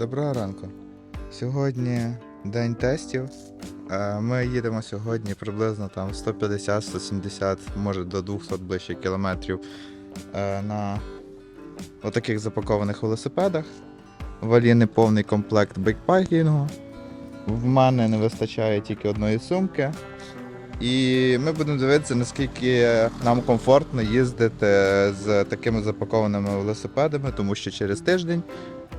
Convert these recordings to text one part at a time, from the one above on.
Доброго ранку. Сьогодні день тестів. Е, Ми їдемо сьогодні приблизно там 150-170, може до 200 ближче кілометрів е, на отаких запакованих велосипедах. В Аліни повний комплект бейкпакінгу. В мене не вистачає тільки одної сумки. І ми будемо дивитися, наскільки нам комфортно їздити з такими запакованими велосипедами, тому що через тиждень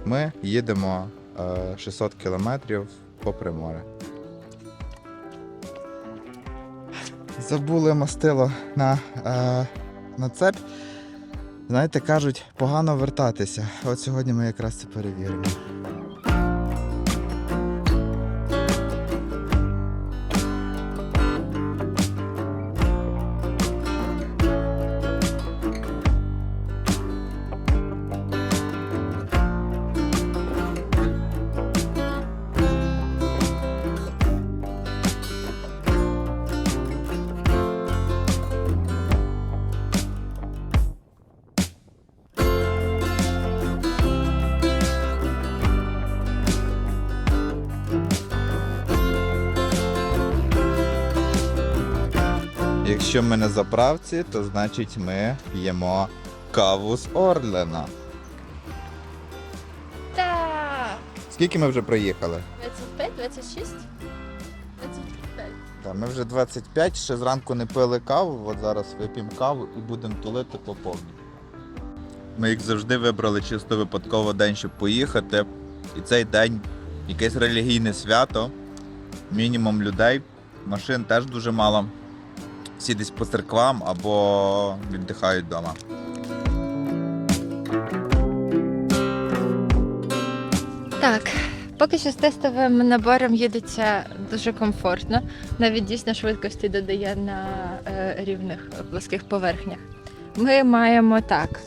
ми їдемо е, 600 кілометрів попри море. Забули мастило на, е, на цепь. Знаєте, кажуть, погано вертатися. От сьогодні ми якраз це перевіримо. Якщо ми на заправці, то значить ми п'ємо каву з Орлена. Так. Скільки ми вже проїхали? 25, 26? 25. Так, ми вже 25, ще зранку не пили каву, от зараз вип'ємо каву і будемо тулити по повній. Ми, як завжди, вибрали чисто випадково день, щоб поїхати. І цей день якесь релігійне свято, мінімум людей, машин теж дуже мало. Всі десь по церквам або віддихають вдома. Так, поки що з тестовим набором їдеться дуже комфортно. Навіть дійсно швидкості додає на е, рівних плоских поверхнях. Ми маємо так.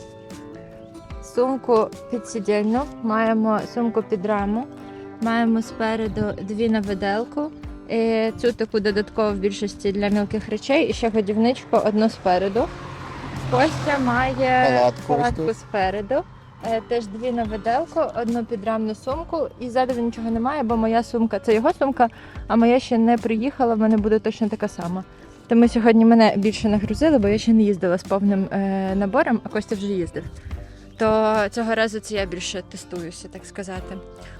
Сумку під сидільну, маємо сумку під раму, маємо спереду дві на виделку, і цю таку додаткову в більшості для мілких речей, і ще годівничку одну спереду. Костя має Палатку палатку спереду. Е, Теж дві на виделку, одну підрамну сумку, і ззаду нічого немає, бо моя сумка це його сумка, а моя ще не приїхала, в мене буде точно така сама. Тому сьогодні мене більше нагрузили, бо я ще не їздила з повним е, набором, а Костя вже їздив. То цього разу це я більше тестуюся, так сказати.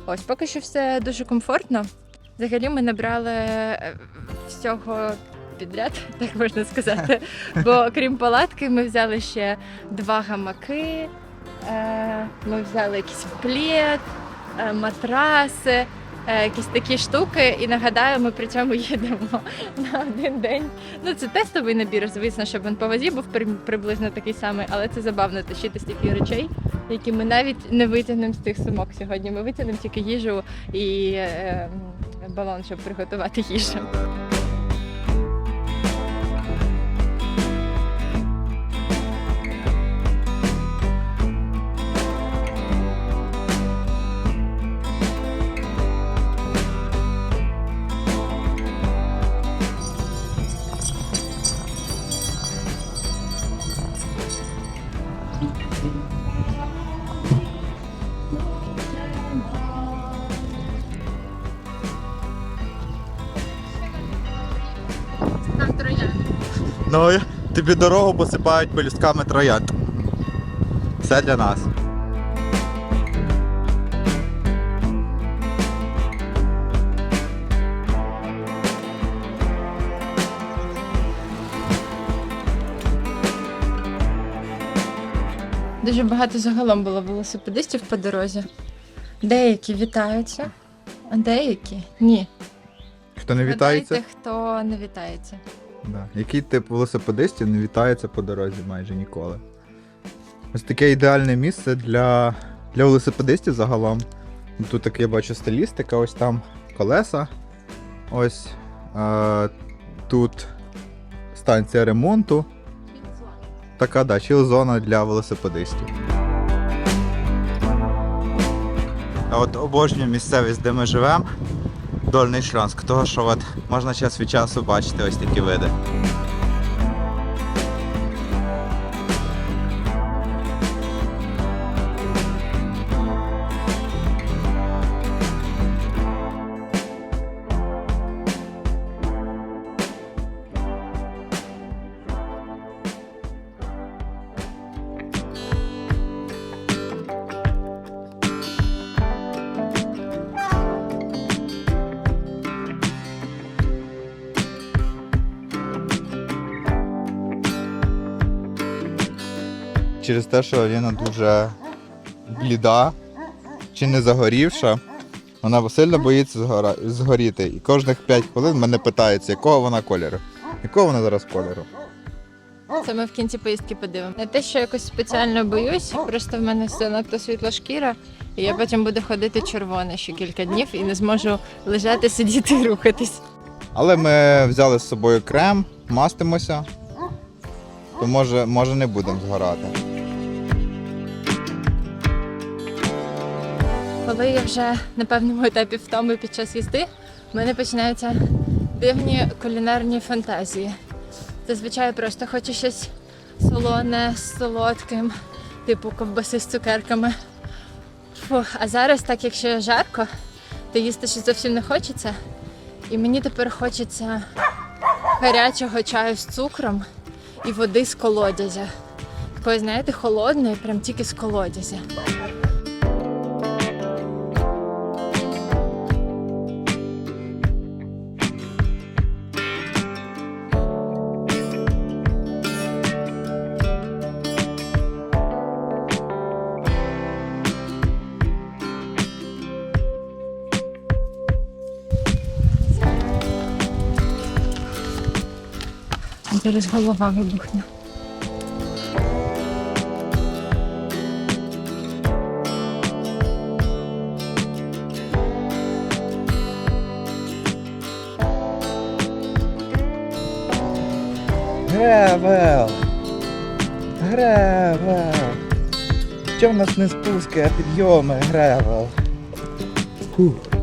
Ось поки що все дуже комфортно. Взагалі ми набрали е, всього підряд, так можна сказати. Бо крім палатки, ми взяли ще два гамаки. Е, Ми взяли якийсь плед, е, матраси, якісь такі штуки. І нагадаю, ми при цьому їдемо на один день. Ну, це тестовий набір, звісно, щоб він по вазі був приблизно такий самий, але це забавно тащити стільки речей, які ми навіть не витягнемо з тих сумок сьогодні. Ми витягнемо тільки їжу і е, балон, щоб приготувати їжу. Ну, тобі дорогу посипають пелюстками троянд. Все для нас. Дуже багато загалом було велосипедистів по дорозі. Деякі вітаються, а деякі ні. Хто не вітається? Гадайте, хто не вітається. Да. Який тип велосипедистів не вітається по дорозі майже ніколи. Ось таке ідеальне місце для, для велосипедистів загалом. Тут так я бачу стилістика, ось там колеса. Ось е, тут станція ремонту. Така да, чил-зона для велосипедистів. А от обожнюю місцевість, де ми живемо. Дольний Шльонськ, того що от можна час від часу бачити ось такі види. Через те, що Аліна дуже бліда чи не загорівша. Вона сильно боїться згора... згоріти. І кожних 5 хвилин мене питається, якого вона кольору. Якого вона зараз кольору? Це ми в кінці поїздки подивимо. Не те, що якось спеціально боюсь, просто в мене занадто світла шкіра, і я потім буду ходити червона ще кілька днів і не зможу лежати, сидіти і рухатись. Але ми взяли з собою крем, мастимося, то може, може не будемо згорати. Коли я вже на певному етапі втоми під час їзди, в мене починаються дивні кулінарні фантазії. Зазвичай просто хочу щось солоне з солодким, типу ковбаси з цукерками. Фух, а зараз, так якщо жарко, то їсти щось зовсім не хочеться. І мені тепер хочеться гарячого чаю з цукром і води з колодязя. Такої, знаєте, холодної, прям тільки з колодязя. Зараз голова вибухне. Гревел! Гревел! Що в нас не спуски, а підйоми, гревел? Фух.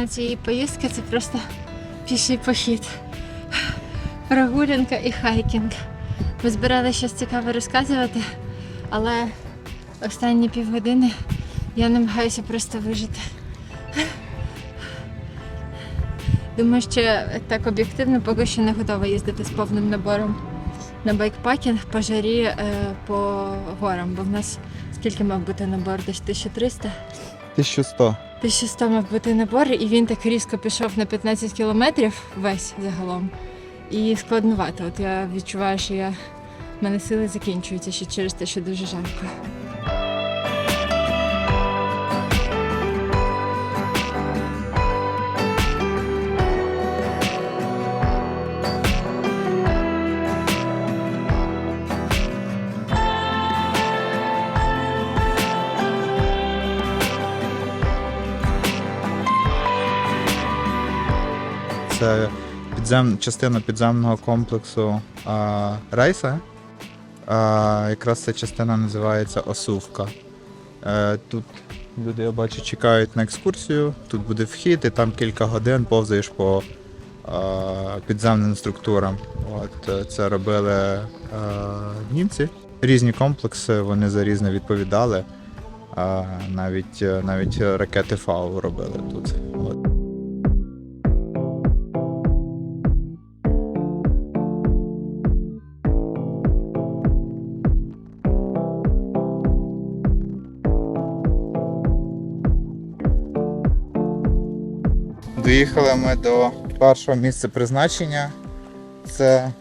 Частина цієї поїздки це просто піший похід. Прогулянка і хайкінг. Ми збирали щось цікаве розказувати, але останні півгодини я намагаюся просто вижити. Думаю, що так об'єктивно поки що не готова їздити з повним набором на байкпакінг по жарі е, по горам, бо в нас скільки мав бути набор? Десь 1300. 1100. 1100 мав бути набор, і він так різко пішов на 15 кілометрів весь загалом. І складнувато. От я відчуваю, що я в мене сили закінчуються ще через те, що дуже жарко. Підзем... частина підземного комплексу а, рейса. А, якраз ця частина називається Осувка. Е, тут люди, я бачу, чекають на екскурсію. Тут буде вхід, і там кілька годин повзаєш по а, підземним структурам. От, е, це робили а, німці. Різні комплекси, вони за різне відповідали. А, навіть, е, навіть ракети ФАУ робили тут. От. Доїхали ми до першого місця призначення. Це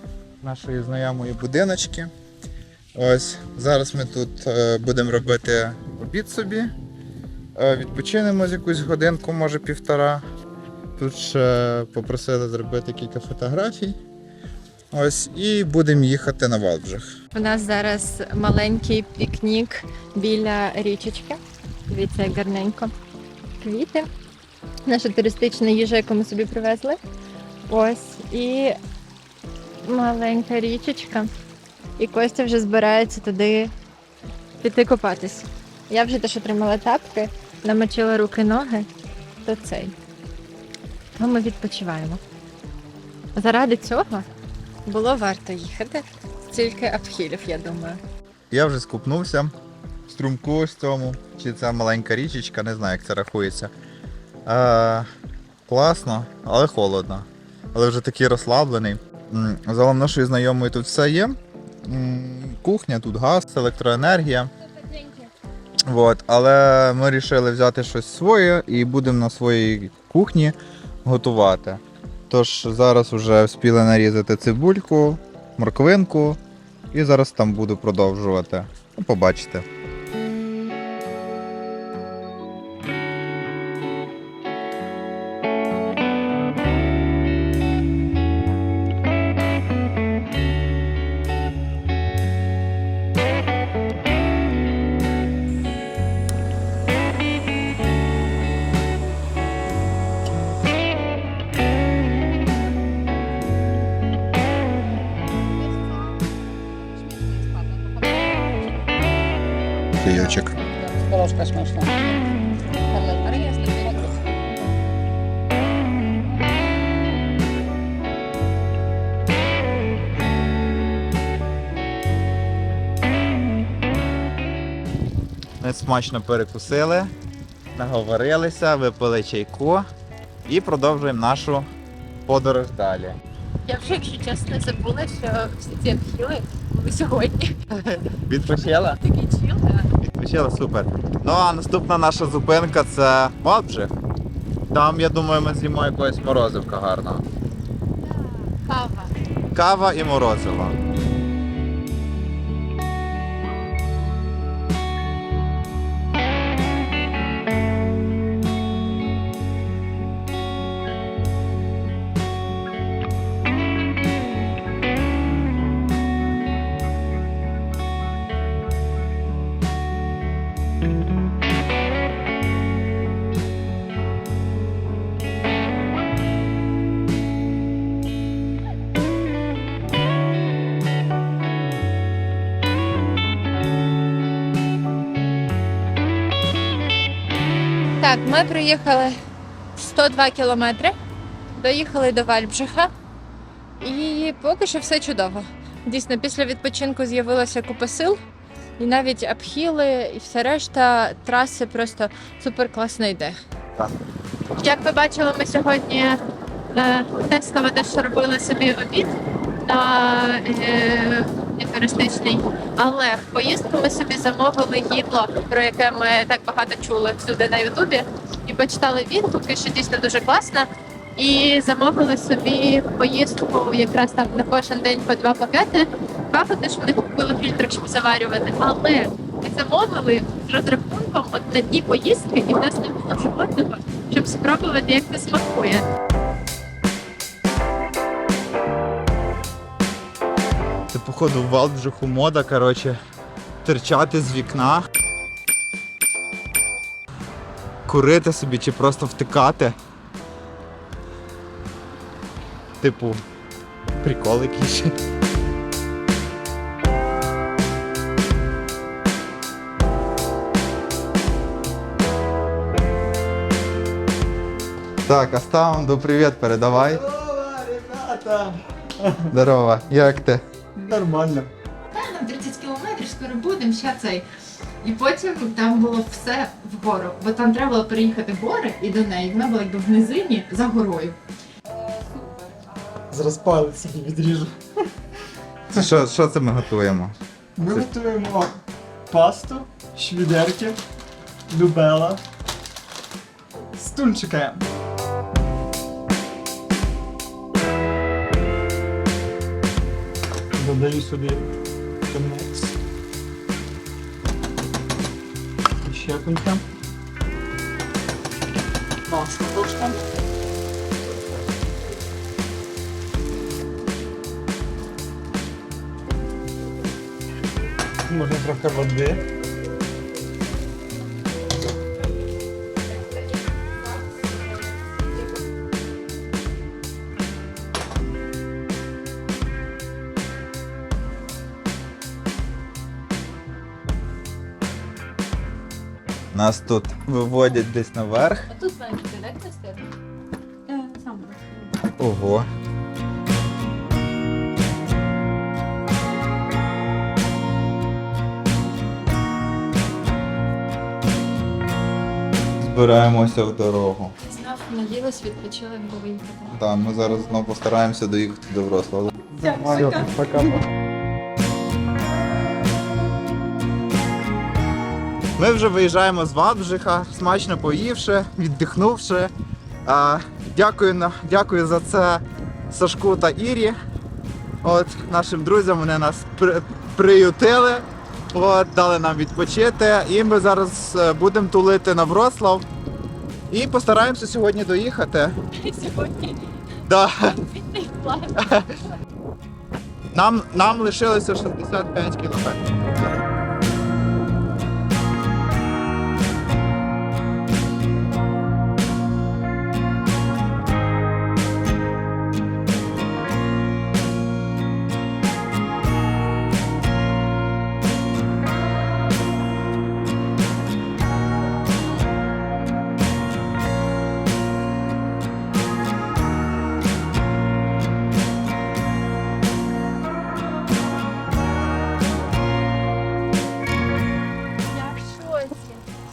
нашої знайомої будиночки. Ось зараз ми тут е, будемо робити обід собі. Е, відпочинемо з якусь годинку, може півтора. Тут ще попросили зробити кілька фотографій. Ось, і будемо їхати на Валбжих. У нас зараз маленький пікнік біля річечки. Дивіться, як гарненько. Квіти. Наша туристична їжа, яку ми собі привезли. Ось. І маленька річечка. І Костя вже збирається туди піти купатись. Я вже теж отримала тапки, намочила руки ноги, то цей. А ми відпочиваємо. Заради цього було варто їхати. Стільки апхілів, я думаю. Я вже скупнувся струмку ось цьому, чи це маленька річечка, не знаю, як це рахується. Е, класно, але холодно. Але вже такий розслаблений. М, За нашою знайомою тут все є. Кухня, тут газ, електроенергія. Вот. Але ми вирішили взяти щось своє і будемо на своїй кухні готувати. Тож зараз вже вспіли нарізати цибульку, морквинку, і зараз там буду продовжувати. Ну, Побачите. Смачно перекусили, наговорилися, випили чайку і продовжуємо нашу подорож далі. Я вже, якщо чесно, забула, що всі ці апхіли були сьогодні. Відпочила? Такий чіл, Відпочила, супер. Ну а наступна наша зупинка це Валбжих. Там, я думаю, ми з'їмо якогось морозивка гарного. Кава. Кава і морозиво. Так, ми приїхали 102 кілометри, доїхали до Вальбжиха, і поки що все чудово. Дійсно, після відпочинку з'явилася купа сил, і навіть обхіли, і все решта траси просто супер класно йде. Так. Як ви бачили, ми сьогодні е, тестово теж робили собі обід на е, туристичний, але в поїздку ми собі замовили їдло, про яке ми так багато чули всюди на Ютубі, і почитали відгуки, що дійсно дуже класно. І замовили собі поїздку якраз там на кожен день по два пакети. Каву теж вони купили фільтр, щоб заварювати. Але ми замовили з розрахунком от на дні поїздки, і в нас не було жодного, щоб спробувати, як це смакує. Походу, в Валбжиху мода, коротше, терчати з вікна. Курити собі чи просто втикати. Типу, прикол якийсь. Так, Астаунду, привіт передавай. Здорово, ребята! Здорово, як ти? Нормально. Нам 30 кілометрів, скоро будемо, ще цей. І потім там було все вгору, бо там треба було переїхати в гори і до неї. Вона була якби в низині за горою. Зараз палець собі відріжу. Це що, що це ми готуємо? Ми готуємо пасту, швідерки, любела з додаю сюди конець. І ще кулька. Масло трошки. Можна трохи води. Нас тут виводять десь наверх. А тут бути, так, тестер? Сам. Ого. Збираємося в дорогу. Знов наїлась, відпочила, бо виїхати. Так, ми зараз знову постараємося доїхати до Вроцлава. Все, пока. Ми вже виїжджаємо з Вабжиха, смачно поївши, віддихнувши. Дякую, дякую за це Сашку та Ірі. От, нашим друзям вони нас при, приютили, от, дали нам відпочити. І ми зараз е, будемо тулити на Вроцлав. І постараємося сьогодні доїхати. Сьогодні Да. Нам, нам лишилося 65 кілометрів.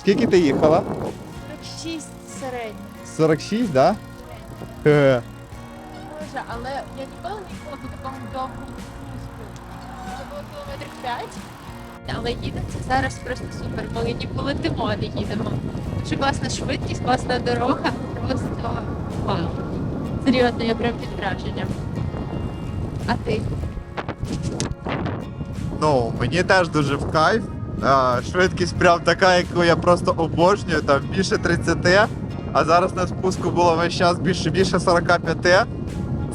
Скільки ти їхала? 46 середньо. 46, так? Да? Е. Боже, але я ніколи не їхала по такому довгому спуску. Це було кілометрів 5. Але їдеться зараз просто супер. Ми ні полетимо, не їдемо. Дуже класна швидкість, класна дорога. Просто вау. Серйозно, я прям під враженням. А ти? Ну, мені теж дуже в кайф. А, швидкість прям така, яку я просто обожнюю, там більше 30, а зараз на спуску було весь час більше більше 45.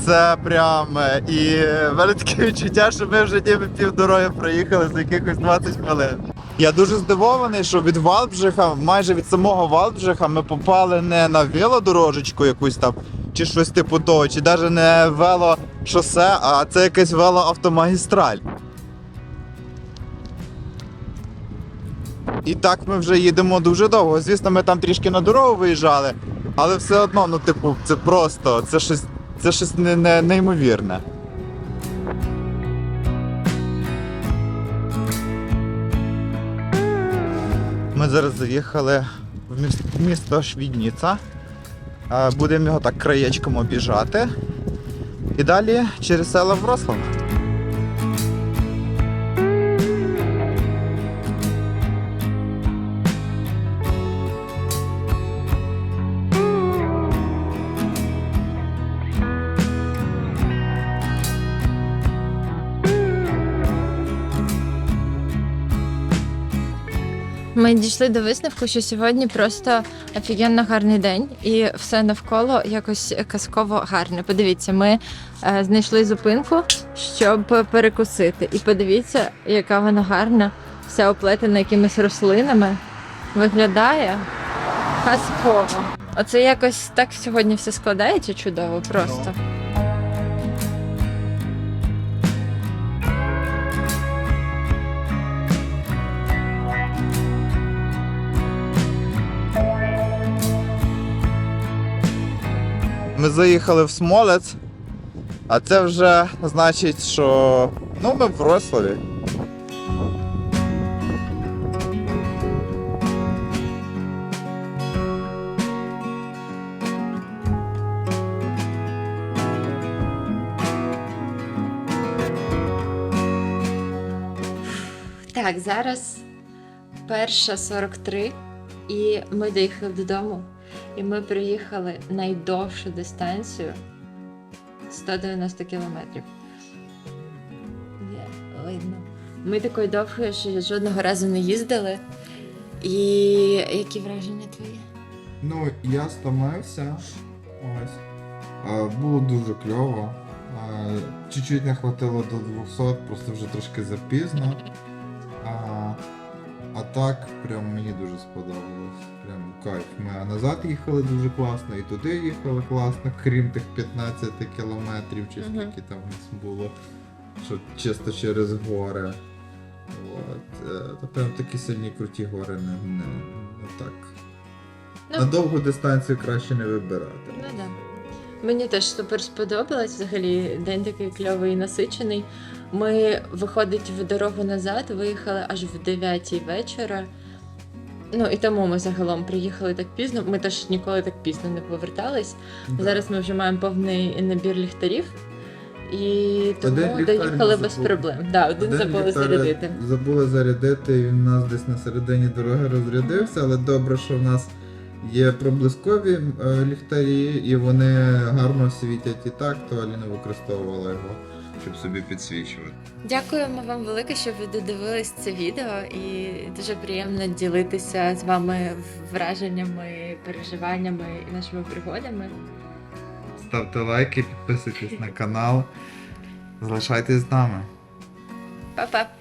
Це прям е, і в мене таке відчуття, що ми вже ніби півдороги проїхали за якихось 20 хвилин. Я дуже здивований, що від Валбжиха, майже від самого Валбжиха, ми попали не на велодорожечку якусь там, чи щось типу того, чи навіть не велошосе, а це якась велоавтомагістраль. І так ми вже їдемо дуже довго. Звісно, ми там трішки на дорогу виїжджали, але все одно, ну, типу, це просто, це щось, це щось не, не, неймовірне. Ми зараз заїхали в міс- місто Швідніца. Е, Будемо його так краєчком обіжати. І далі через села Врослав. Дійшли до висновку, що сьогодні просто офігенно гарний день, і все навколо якось казково гарне. Подивіться, ми е, знайшли зупинку, щоб перекусити. І подивіться, яка вона гарна, вся оплетена якимись рослинами. Виглядає казково. Оце якось так сьогодні все складається чудово просто. Ми заїхали в Смолець, а це вже значить, що ну, ми в Вроцлаві. Так, зараз перша 43, і ми доїхали додому. І ми приїхали найдовшу дистанцію 190 кілометрів. Видно. Ми такою довгою ще жодного разу не їздили. І які враження твої? Ну, я стомився. Ось. Було дуже кльово. Чуть-чуть не хватило до 200, просто вже трошки запізно. Так, прям мені дуже сподобалось. Прям кайф. Ми назад їхали дуже класно, і туди їхали класно, крім тих 15 кілометрів, чи скільки там у нас було, що чисто через гори. От. е, Та прям такі сильні круті гори не, не, не так. Ну. На довгу дистанцію краще не вибирати. Ну да. Мені теж супер сподобалось. Взагалі день такий кльовий і насичений. Ми, виходить, в дорогу назад виїхали аж в 9 вечора. Ну і тому ми загалом приїхали так пізно. Ми теж ніколи так пізно не повертались. Да. Зараз ми вже маємо повний набір ліхтарів. І тому Один доїхали без забули. проблем. Да, один, Один забули зарядити. Забули зарядити, і він у нас десь на середині дороги розрядився, але добре, що в нас є проблискові е, ліхтарі, і вони гарно світять і так, то Аліна використовувала його, щоб собі підсвічувати. Дякуємо вам велике, що ви додивились це відео, і дуже приємно ділитися з вами враженнями, переживаннями і нашими пригодами. Ставте лайки, підписуйтесь на канал, залишайтесь з нами. Па-па!